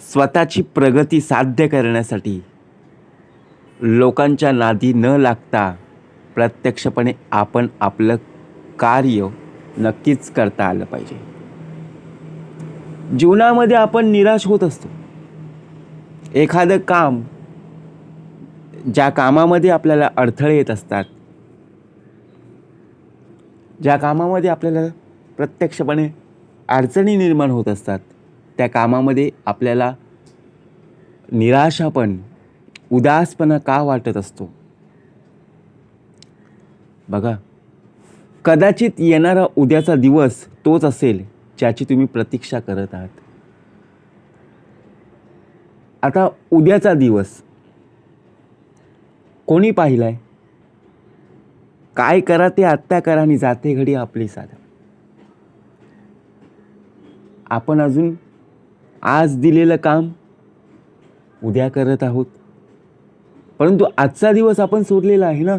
स्वतःची प्रगती साध्य करण्यासाठी लोकांच्या नादी न लागता प्रत्यक्षपणे आपण आपलं कार्य नक्कीच करता आलं पाहिजे. जीवनामध्ये आपण निराश होत असतो. एखादं काम ज्या कामामध्ये आपल्याला अडथळे येत असतात ज्या कामामध्ये आपल्याला प्रत्यक्षपणे अडचणी निर्माण होत असतात त्या कामामध्ये आपल्याला निराशापण उदासपणा का वाटत असतो? बघा कदाचित येणारा उद्याचा दिवस तोच असेल ज्याची तुम्ही प्रतीक्षा करत आहात. आता उद्याचा दिवस. कोणी पाहिलाय? काय करा ते आत्ता करा आणि जाते घडी आपली साधा आपण अजून आज दिलेलं काम उद्या करत आहोत. परंतु आजचा दिवस आपण सोडलेला आहे ना?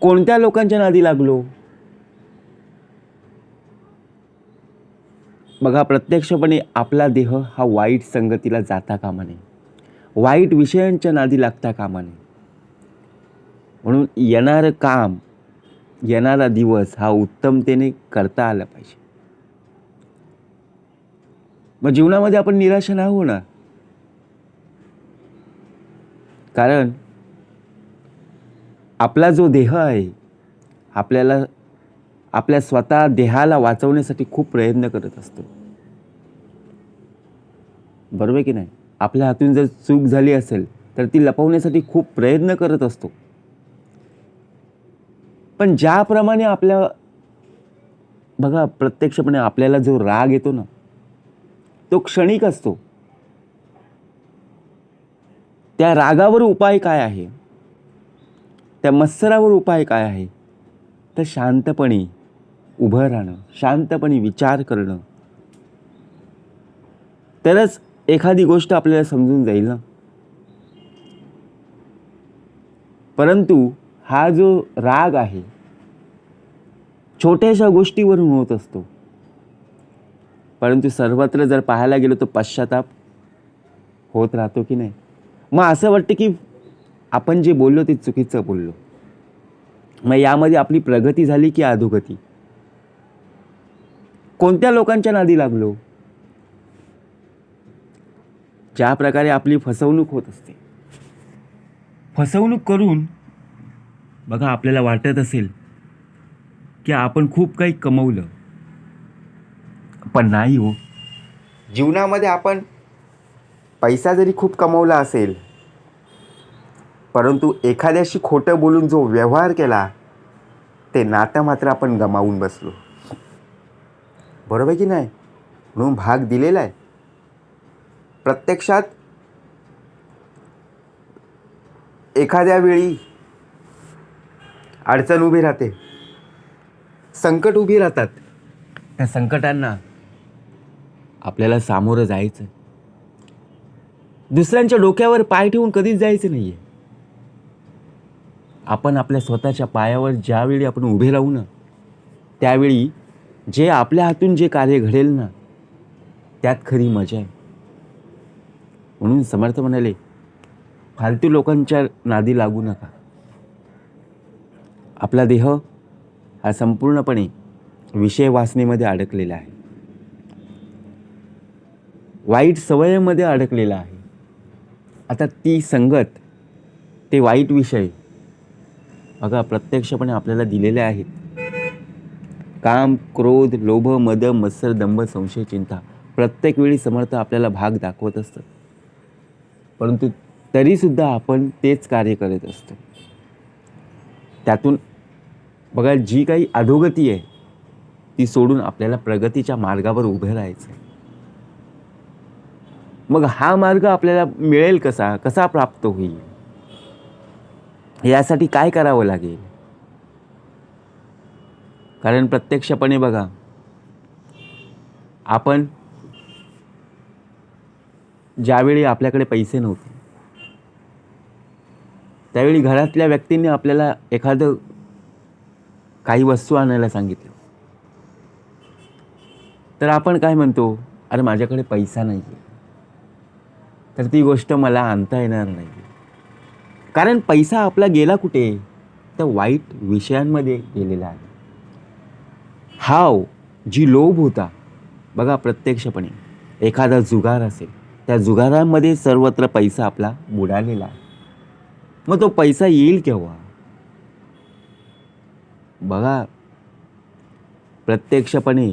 कोणत्या लोकांच्या नादी लागलो? बघा प्रत्यक्षपणे आपला देह हा वाईट संगतीला जाता कामा नये. वाईट विषयांच्या नादी लागता कामा नये. म्हणून येणारं काम येणारा दिवस हा उत्तमतेने करता आला पाहिजे. मग जीवनामध्ये आपण निराशा नाही होणार कारण आपला जो देह आहे आपल्याला आपल्या स्वतः देहाला वाचवण्यासाठी खूप प्रयत्न करत असतो. बरोबर आहे की नाही? आपल्या हातून जर चूक झाली असेल तर ती लपवण्यासाठी खूप प्रयत्न करत असतो. पण ज्याप्रमाणे आपल्या बघा प्रत्यक्षपणे आपल्याला जो राग येतो ना तो क्षणिक असतो. त्या रागावर उपाय काय आहे? त्या मत्सरावर उपाय काय आहे? तर शांतपणे उभं राहणं शांतपणे विचार करणं. तरच एखादी गोष्ट आपल्याला समजून जाईल ना. परंतु हा जो राग आहे छोट्याशा गोष्टीवरून होत असतो. परंतु सर्वत्र जर पाहायला गेलो तर पश्चाताप होत राहतो की नाही? मग असं वाटतं की आपण जे बोललो ते चुकीचं बोललो. मग यामध्ये आपली प्रगती झाली की अधोगती? कोणत्या लोकांच्या नादी लागलो? ज्या प्रकारे आपली फसवणूक होत असते. फसवणूक करून बघा आपल्याला वाटत असेल की आपण खूप काही कमवलं. पण नाही हो. जीवनामध्ये आपण पैसा जरी खूप कमवला असेल परंतु एखाद्याशी खोटं बोलून जो व्यवहार केला ते नातं मात्र आपण गमावून बसलो. बरोबर की नाही? म्हणून भाग दिलेला आहे. प्रत्यक्षात एखाद्या वेळी अडचण उभी राहते. संकट उभी राहतात. त्या संकटांना आपल्याला सामोरं जायचं दुसऱ्यांच्या डोक्यावर पाय ठेवून कधीच जायचं नाही आहे आपण आपल्या स्वतःच्या पायावर ज्यावेळी आपण उभे राहू ना त्यावेळी जे आपल्या हातून जे कार्य घडेल ना त्यात खरी मजा आहे. म्हणून समर्थ म्हणाले फालतू लोकांच्या नादी लागू नका. आपला देह हा संपूर्णपणे विषय वासनेमध्ये अडकलेला आहे. वाईट सवयीमध्ये अडकलेला आहे. आता ती संगत ते वाईट विषय बघा प्रत्यक्षपणे आपल्याला दिलेले आहेत. काम क्रोध लोभ मद मत्सर दंभ संशय चिंता प्रत्येक वेळी समर्थ आपल्याला भाग दाखवत असतात परंतु तरीसुद्धा आपण तेच कार्य करत असतो. त्यातून बघा जी काही अधोगती आहे ती सोडून आपल्याला प्रगतीच्या मार्गावर उभं राहायचं आहे. मग हा मार्ग आपल्याला मिळेल कसा? कसा प्राप्त होईल? यासाठी काय करावं लागेल? कारण प्रत्यक्षपणे बघा आपण ज्यावेळी आपल्याकडे पैसे नव्हते त्यावेळी घरातल्या व्यक्तींनी आपल्याला एखादं काही वस्तू आणायला सांगितलं. तर आपण काय म्हणतो? अरे माझ्याकडे पैसा नाही आहे तर ती गोष्ट मला आणता येणार नाही. कारण पैसा आपला गेला कुठे? तर वाईट विषयांमध्ये गेलेला आहे. हाव जी लोभ होता बघा प्रत्यक्षपणे एखादा जुगार असेल त्या जुगारामध्ये सर्वत्र पैसा आपला बुडालेला आहे. मग तो पैसा येईल केव्हा? बघा प्रत्यक्षपणे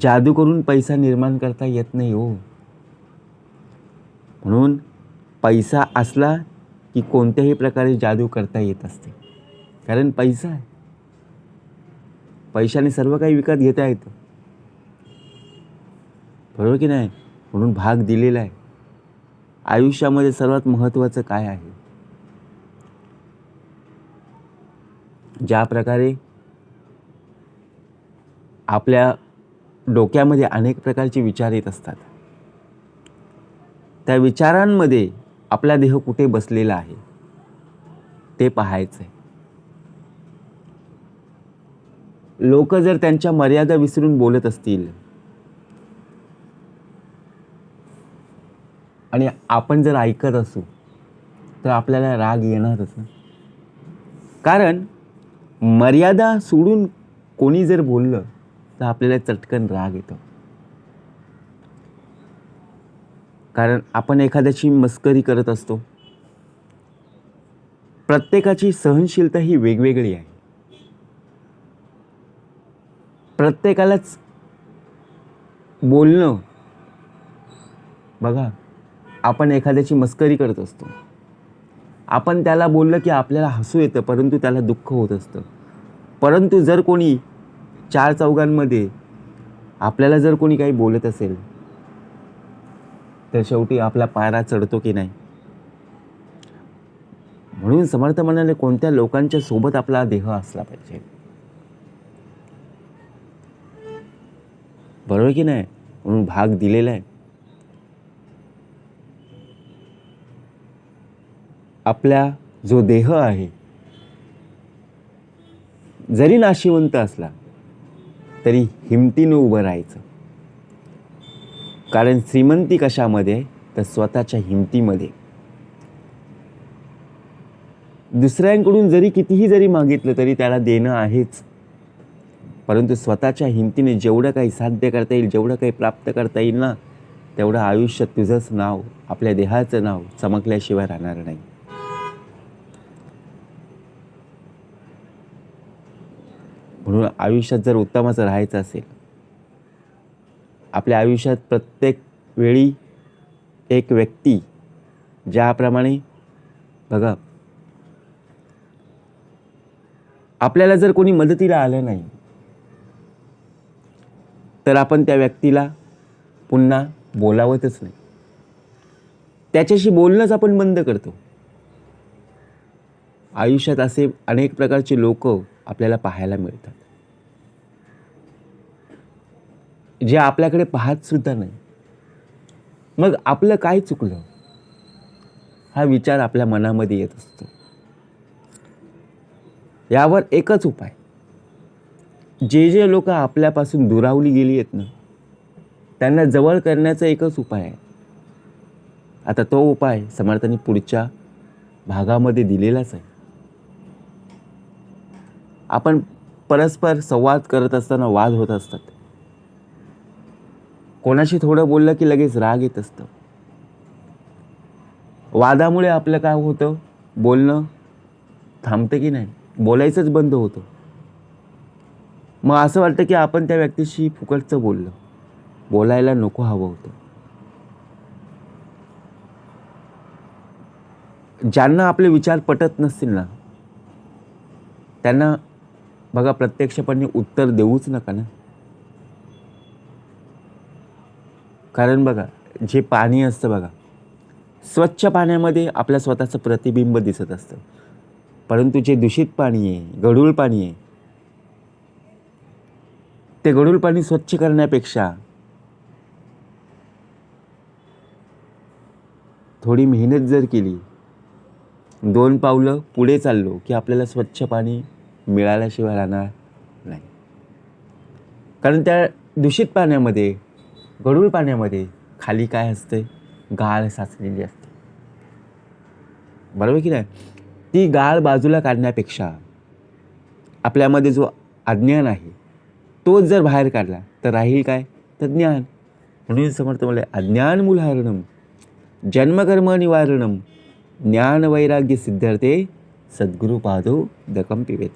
जादू करून पैसा निर्माण करता येत नाही हो. म्हणून पैसा असला की कोणत्याही प्रकारे जादू करता येत असते. कारण पैसा आहे. पैशाने सर्व काही विकत घेता येतं. बरोबर की नाही? म्हणून भाग दिलेला आहे. आयुष्यामध्ये सर्वात महत्त्वाचं काय आहे? ज्या प्रकारे आपल्या डोक्यामध्ये अनेक प्रकारचे विचार येत असतात. त्या विचारांमध्ये आपला देह कुठे बसलेला आहे ते पाहायचं आहे लोक जर त्यांच्या मर्यादा विसरून बोलत असतील आणि आपण जर ऐकत असू तर आपल्याला राग येणारच ना. कारण मर्यादा सोडून कोणी जर बोललं तर आपल्याला चटकन राग येतो. कारण आपण एखाद्याची मस्करी करत असतो. प्रत्येकाची सहनशीलता ही वेगवेगळी आहे. प्रत्येकालाच बोलणं बघा आपण एखाद्याची मस्करी करत असतो. आपण त्याला बोललं की आपल्याला हसू येतं परंतु त्याला दुःख होत असतं. परंतु जर कोणी चार चौघांमध्ये आपल्याला जर कोणी काही बोलत असेल तर शेवटी आपला पायरा चढतो की नाही? म्हणून समर्थ म्हणाले कोणत्या लोकांच्या सोबत आपला देह असला पाहिजे? बरोबर की नाही? म्हणून भाग दिलेला आहे. आपला जो देह आहे जरी नाशिवंत असला तरी हिमतीनं उभं राहायचं. कारण श्रीमंती कशामध्ये? तर स्वतःच्या हिमतीमध्ये. दुसऱ्यांकडून जरी कितीही जरी मागितलं तरी त्याला देणं आहेच. परंतु स्वतःच्या हिमतीने जेवढं काही साध्य करता येईल जेवढं काही प्राप्त करता येईल ना तेवढं आयुष्य तुझंच नाव आपल्या देहाचं नाव चमकल्याशिवाय राहणार नाही. म्हणून आयुष्यात जर उत्तमाचं राहायचं असेल आपल्या आयुष्यात प्रत्येक वेळी एक व्यक्ती ज्याप्रमाणे बघा आपल्याला जर कोणी मदतीला आलं नाही तर आपण त्या व्यक्तीला पुन्हा बोलावतच नाही. त्याच्याशी बोलणंच आपण बंद करतो. आयुष्यात असे अनेक प्रकारचे लोक आपल्याला पाहायला मिळतात. जे आपल्याकडे पाहत सुद्धा नाही. मग आपलं काय चुकलं? हा विचार आपल्या मनामध्ये येत असतो. यावर एकच उपाय. जे जे लोक आपल्यापासून दुरावली गेली आहेत ना त्यांना जवळ करण्याचा एकच उपाय आहे. आता तो उपाय समर्थांनी पुढच्या भागामध्ये दिलेलाच आहे. आपण परस्पर संवाद करत असताना वाद होत असतात. कोणाशी थोडं बोललं की लगेच राग येत असतं. वादामुळे आपलं काय होतं? बोलणं थांबतं की नाही? बोलायचंच बंद होतं. मग असं वाटतं की आपण त्या व्यक्तीशी फुकटचं बोललं. बोलायला नको हवं होतं. ज्यांना आपले विचार पटत नसतील ना त्यांना बघा प्रत्यक्षपणे उत्तर देऊच नका ना. कारण बघा जे पाणी असतं बघा स्वच्छ पाण्यामध्ये आपल्या स्वतःचं प्रतिबिंब दिसत असतं. परंतु जे दूषित पाणी आहे गढूळ पाणी आहे ते गढूळ पाणी स्वच्छ करण्यापेक्षा थोडी मेहनत जर केली दोन पावलं पुढे चाललो की आपल्याला स्वच्छ पाणी मिळाल्याशिवाय राहणार नाही. कारण त्या दूषित पाण्यामध्ये गढूळ पाण्यामध्ये खाली काय असते? गाळ साचलेली असते. बरोबर की नाही? ती गाळ बाजूला काढण्यापेक्षा आपल्यामध्ये जो अज्ञान आहे तोच जर बाहेर काढला तर राहील काय? तर ज्ञान. म्हणून समर्थ म्हणले अज्ञान मूलहारणम जन्मकर्म निवारणम ज्ञान वैराग्य सिद्धार्थे सद्गुरू पादो दकम पिवेत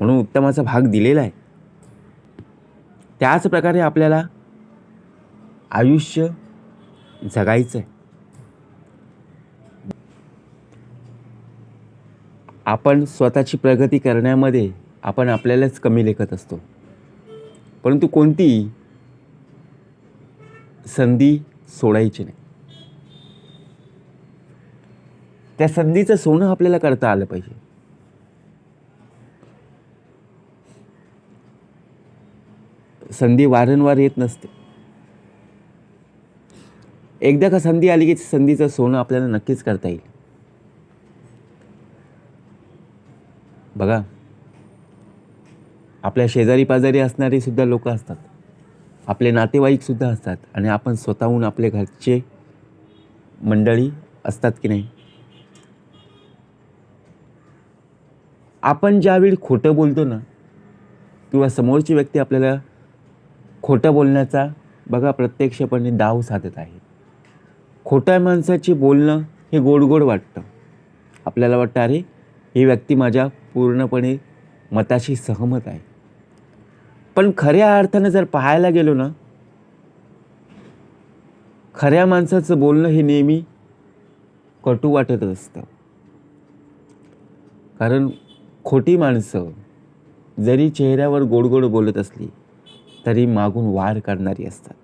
म्हणून उत्तमाचा भाग दिलेला आहे. त्याच प्रकारे आपल्याला आयुष्य जगायचं आहे आपण स्वतःची प्रगती करण्यामध्ये आपण आपल्यालाच कमी लेखत असतो. परंतु कोणती संधी सोडायची नाही. त्या संधीचं सोनं आपल्याला करता आलं पाहिजे. संधी वारंवार येत नसते. एकदा का संधी आली की संधीचं सोनं आपल्याला नक्कीच करता येईल. बघा. आपल्या शेजारी पाजारी असणारे सुद्धा लोक असतात. आपले नातेवाईक सुद्धा असतात आणि आपण स्वतःहून आपले घरचे मंडळी असतात की नाही? आपण ज्यावेळी खोटं बोलतो ना किंवा समोरची व्यक्ती आपल्याला खोटं बोलण्याचा बघा प्रत्यक्षपणे डाव साधत आहे खोट्या माणसाची बोलणं हे गोड गोड वाटतं. आपल्याला वाटतं अरे ही व्यक्ती माझ्या पूर्णपणे मताशी सहमत आहे. पण खऱ्या अर्थानं जर पाहायला गेलो ना खऱ्या माणसाचं बोलणं हे नेहमी कटू वाटत असतं. कारण खोटी माणसं जरी चेहऱ्यावर गोड गोड बोलत असली तरी मागून वार करणारी असतात.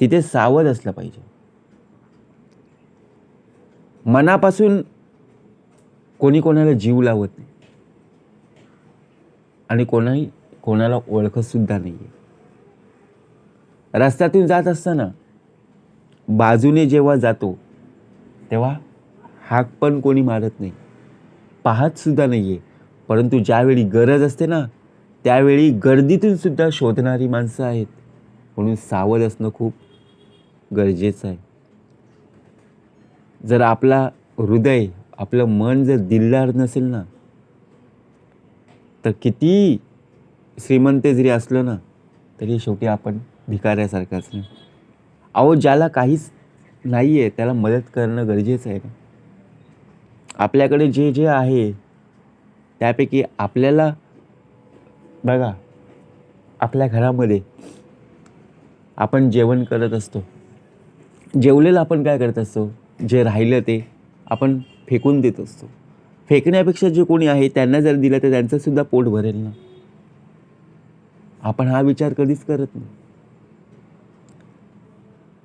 तिथे सावध असलं पाहिजे. मनापासून कोणी कोणाला जीव लावत नाही. आणि कोणाही कोणाला ओळखतसुद्धा नाही आहे रस्त्यातून जात असताना बाजूने जेव्हा जातो तेव्हा हाक पण कोणी मारत नाही. पाहतसुद्धा नाही आहे परंतु ज्यावेळी गरज असते ना त्यावेळी गर्दीतून सुद्धा शोधणारी माणसं आहेत. म्हणून सावध असणं खूप गरजेचं आहे. जर आपला हृदय आपलं मन जर दिलदार नसेल ना तर किती श्रीमंत जरी असलं ना तरी शेवटी आपण भिकाऱ्यासारखाच नाही. अहो ज्याला काहीच नाही आहे त्याला मदत करणं गरजेचं आहे ना. आपल्याकडे जे जे आहे त्यापैकी आपल्याला बघा आपल्या घरामध्ये आपण जेवण करत असतो. जेवलेलं आपण काय करत असतो? जे राहिलं ते आपण फेकून देत असतो. फेकण्यापेक्षा जे कोणी आहे त्यांना जर दिलं तर त्यांचंसुद्धा पोट भरेल ना. आपण हा विचार कधीच करत नाही.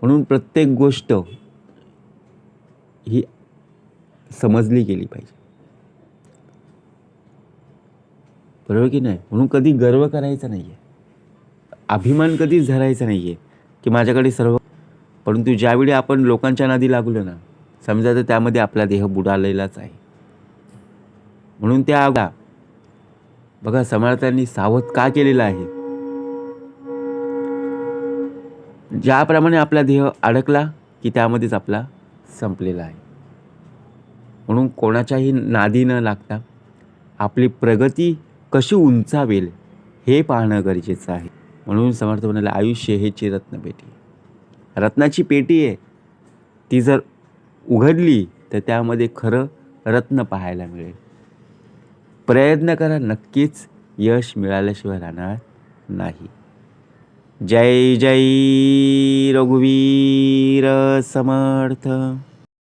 म्हणून प्रत्येक गोष्ट ही समजली गेली पाहिजे. बरोबर की नाही? म्हणून कधी गर्व करायचा नाही आहे अभिमान कधीच धरायचा नाही आहे की माझ्याकडे सर्व परंतु ज्यावेळी आपण लोकांच्या नादी लागलो ना समजा तर त्यामध्ये आपला देह बुडालेलाच आहे. म्हणून त्या आगा बघा समर्थांनी सावध का केलेला आहे? ज्याप्रमाणे आपला देह अडकला की त्यामध्येच आपला संपलेला आहे. म्हणून कोणाच्याही नादी न लागता आपली प्रगती कशी उंचावेल हे पाहणं गरजेचं आहे. म्हणून समर्थ म्हणाले आयुष्य हेची रत्नपेटी रत्नाची पेटी आहे. ती जर उघडली तर त्यामध्ये खरं रत्न पाहायला मिळेल. प्रयत्न करा नक्कीच यश मिळाल्याशिवाय राहणार नाही. जय जय रघुवीर समर्थ!